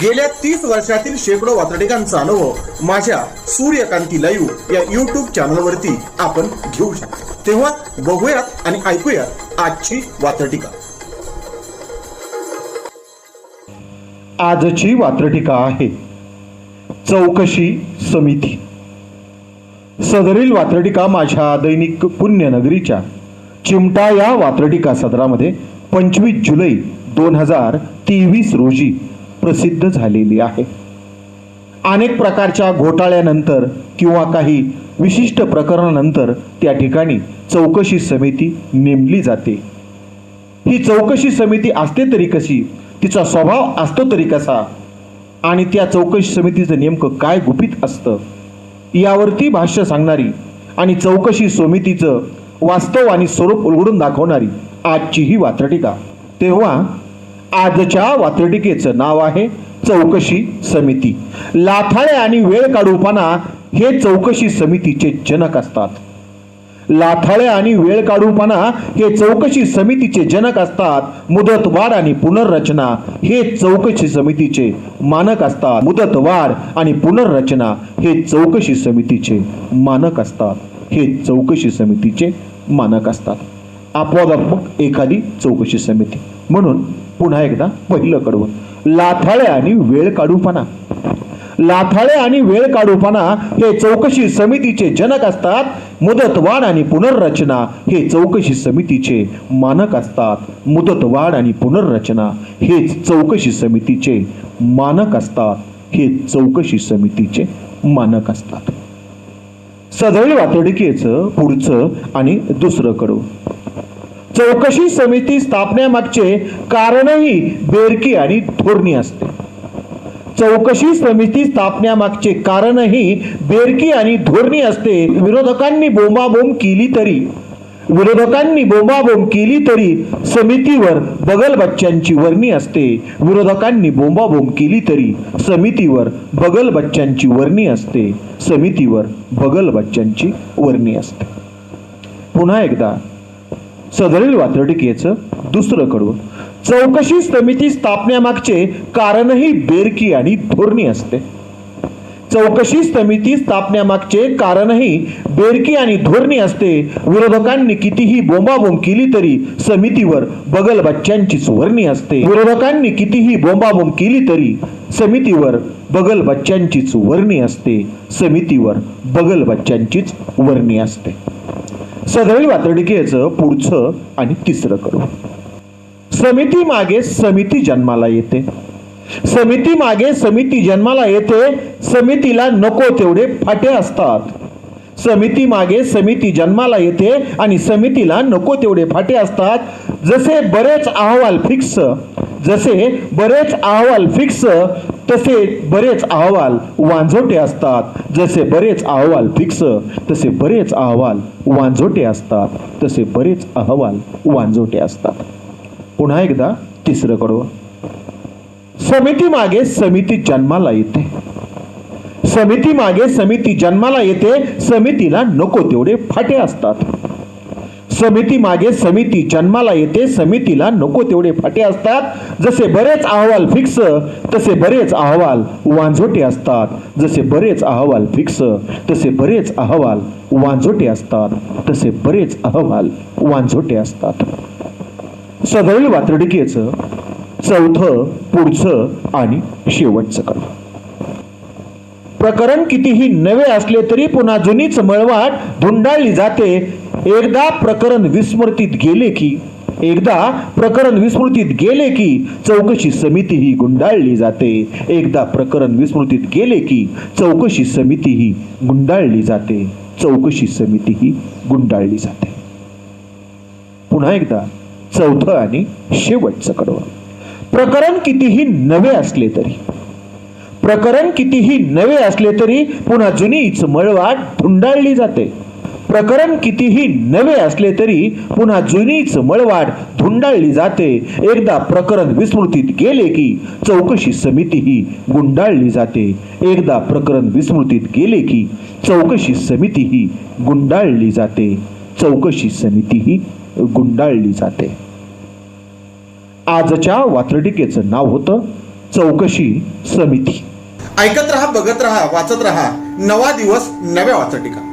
गेल्या तीस वर्षातील शेकडो वातडिकांचा अनुभव माझ्या सूर्यकांती लाईव्ह या युट्यूब चॅनलवरती आपण घेऊ शकतो. तेव्हा बघूयात आणि ऐकूयात आजची वातडिका आजची वात्रटिका आहे चौकशी समिती. सदरील वात्रटिका माझ्या दैनिक पुण्यनगरीच्या चिमटा या वात्रटिका सदरामध्ये पंचवीस जुलै दोन हजार तेवीस रोजी प्रसिद्ध झालेली आहे. अनेक प्रकारच्या घोटाळ्यानंतर किंवा काही विशिष्ट प्रकरणानंतर त्या ठिकाणी चौकशी समिती नेमली जाते. ही चौकशी समिती असते तरी कशी? तिचा स्वभाव असतो तरी कसा? आणि त्या चौकशी समितीचं नेमकं काय गुपित असतं? यावरती भाष्य सांगणारी आणि चौकशी समितीचं वास्तव आणि स्वरूप उलगडून दाखवणारी आजची ही वात्रटिका. तेव्हा आजच्या वात्रटिकेचं नाव आहे चौकशी समिती. लाथाळे आणि वेळ काढूपणा हे चौकशी समितीचे जनक असतात. लाथाळे आणि वेळ काढूपणा हे चौकशी समितीचे जनक असतात. मुदतवाढ आणि पुनर्रचना हे चौकशी समितीचे मानक असतात. मुदतवाढ आणि पुनर्रचना हे चौकशी समितीचे मानक असतात. हे चौकशी समितीचे मानक असतात. अपवादात्मक एखादी चौकशी समिती. म्हणून पुन्हा एकदा पहिलं कडवं. लाथाळे आणि वेळ काढूपणा. लाथाळे आणि वेळ काढूपणा हे चौकशी समितीचे जनक असतात. मुदतवाढ आणि पुनर्रचना हे चौकशी समितीचे मानक असतात. मुदतवाढ आणि पुनर्रचना हेच चौकशी समितीचे मानक असतात. हे चौकशी समितीचे मानक असतात. सदैव वातडिकेचं पुढचं आणि दुसरं कडू चौकशी समिती स्थापण्यामागचे कारणही बेरकी आणि धोरणी असते. चौकशी समिती स्थापण्यामागचे कारणही बेरकी आणि धोरणी असते. विरोधकांनी बोंबाबोंब केली तरी विरोधकांनी बोंबाबोंब केली तरी समितीवर बगल बच्चांची वर्णी असते. विरोधकांनी बोंबाबोंब केली तरी समितीवर बगल बच्चांची वर्णी असते. समितीवर बगल बच्चांची वर्णी असते. पुन्हा एकदा सदरील वात्रटिकेचं दुसरं कडवं. चौकशी समिती स्थापण्यामागचे कारणही बेरकी आणि धोरणी असते. चौकशी समिती स्थापण्यामागचे कारणही बेरकी आणि धोरणी असते. विरोधकांनी कितीही बोंबाबोंब केली तरी समितीवर बगल बच्च्यांचीच वर्णी असते. विरोधकांनी कितीही बोंबाबोंब केली तरी समितीवर बगल बच्च्यांचीच वर्णी असते. समितीवर बगल बच्च्यांचीच वर्णी असते. सदळी वातडिकेचं पुढचं आणि तिसरं करू. समिती मागे समिती जन्माला येते. समिती मागे समिती जन्माला येते समितीला नको तेवढे फाटे असतात. समिती मागे समिती जन्माला येते आणि समितीला नको तेवढे फाटे असतात. जसे बरेच अहवाल फिक्स जसे बरेच अहवाल फिक्स तसे बरेच अहवाल वांझोटे असतात. जसे बरेच अहवाल फिक्स तसे बरेच अहवाल वांझोटे असतात. तसे बरेच अहवाल वांझोटे असतात. पुन्हा एकदा तिसरं कडवं. समिती मागे समिती जन्माला येते. समिती मागे समिती जन्माला येते समितीला नको तेवढे फाटे असतात. समिती मागे समिती जन्माला येते समितीला नको तेवढे फाटे असतात. जसे बरेच अहवाल फिक्स तसे बरेच अहवाल वांझोटे असतात. जसे बरेच अहवाल फिक्स तसे बरेच अहवाल वांझोटे असतात. तसे बरेच अहवाल वांझोटे असतात. सदैव वात्रडिकेचं चौथं पुढचं आणि शेवटचं कळ प्रकरण कितीही नवे असले तरी पुन्हा जुनीच मळवाट धुंडाळली जाते. एकदा प्रकरण विस्मृतीत गेले की एकदा प्रकरण विस्मृतीत गेले की चौकशी समिती ही गुंडाळली जाते. एकदा प्रकरण विस्मृतीत गेले की चौकशी समिती ही गुंडाळली जाते. चौकशी समिती ही गुंडाळली जाते. पुन्हा एकदा चौथं आणि शेवटचं कडवं. प्रकरण कितीही नवे असले तरी प्रकरण कितीही नवे असले तरी पुन्हा जुनीच मळवाट धुंडाळली जाते. प्रकरण कितीही नवे असले तरी पुन्हा जुनीच मळवाट धुंडाळली जाते. एकदा प्रकरण विस्मृतीत गेले की चौकशी समिती ही गुंडाळली जाते. एकदा प्रकरण विस्मृतीत गेले की चौकशी समिती ही गुंडाळली जाते. चौकशी समिती ही गुंडाळली जाते. आजच्या वात्रटिकेचं नाव होतं चौकशी समिती. ऐकत रहा बघत रहा वाचत रहा. नवा दिवस नव्या वाचटिका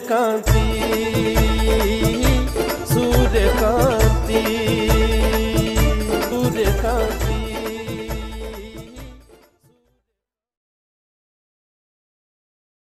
Sou de Cantinho, sou de Suryakanti.